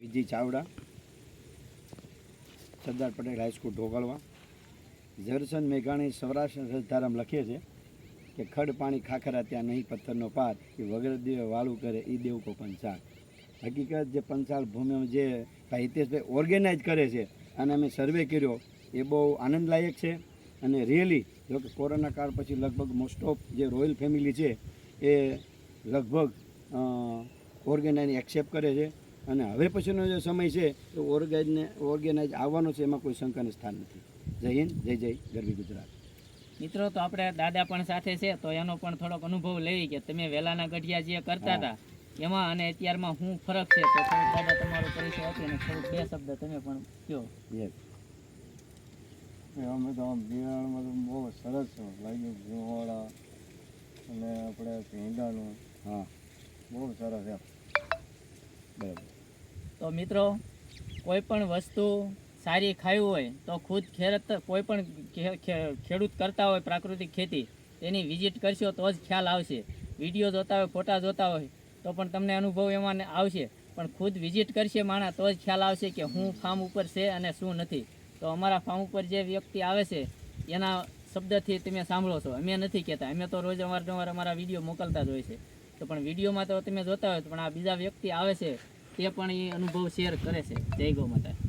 Viji Chavda, Sardar Patel high school Dhokalva. ઝરસન મેઘાણી સૌરાષ્ટ્ર રસધારામ લખે છે કે ખડ પાણી ખાખરા ત્યાં નહીં, પથ્થરનો પાર કે વગર દેવે વાળું કરે એ દેવ કો પંચાળ હકીકત જે પંચાળ ભૂમિમાં જે ભાઈ હિતેશભાઈ ઓર્ગેનાઇઝ કરે છે અને અમે સર્વે કર્યો, એ બહુ આનંદલાયક છે. અને રિયલી જો કે કોરોના કાળ પછી લગભગ મોસ્ટ ઓફ જે રોયલ ફેમિલી છે, એ લગભગ ઓર્ગેનાઇઝ એક્સેપ્ટ કરે છે. અને હવે પછીનો જે સમય છે એ ઓર્ગેનાઇઝને ઓર્ગેનાઇઝ આવવાનો છે એમાં કોઈ શંકાનું સ્થાન નથી. જય હિન્દ જય જય ગરવી ગુજરાત. મિત્રો તો આપણે દાદા પણ સાથે છે તો એનો પણ થોડોક અનુભવ લઈ કે તમે વેલાના ગઢિયા જે કરતા હતા એમાં અને અત્યારમાં શું ફરક છે તો થોડુંક દાદા તમારો પરિચય આપી અને થોડુંક બે શબ્દ તમે પણ કહો. યસ અમે તો આમ બિયારણમાં તો બહુ સરસ લાગ્યું ઘીવાળા અને આપણે ભીંડાનું. હા. બહુ સરસ એમ. તો મિત્રો કોઈ પણ વસ્તુ સારી ખાવી હોય તો ખુદ ખેડત કોઈ પણ ખેડૂત કરતા હોય પ્રાકૃતિક ખેતી, તેની વિઝિટ કરશો તો જ ખ્યાલ આવશે. વીડિયો જોતા હોય, ફોટા જોતા હોય, તો પણ તમને અનુભવ એમાં આવશે. પણ ખુદ વિઝિટ કરશે માણસ તો જ ખ્યાલ આવશે કે હું ફાર્મ ઉપર છે અને શું નથી. તો અમારા ફાર્મ ઉપર જે વ્યક્તિ આવે છે, એના શબ્દથી તમે સાંભળો છો. અમે નથી કહેતા. અમે તો રોજ અવારનવાર અમારા વીડિયો મોકલતા જ હોય છે. તો પણ વિડીયોમાં તો તમે જોતા હોય પણ આ બીજા વ્યક્તિ આવે છે તે પણ એ અનુભવ શેર કરે છે જય ગૌ માતા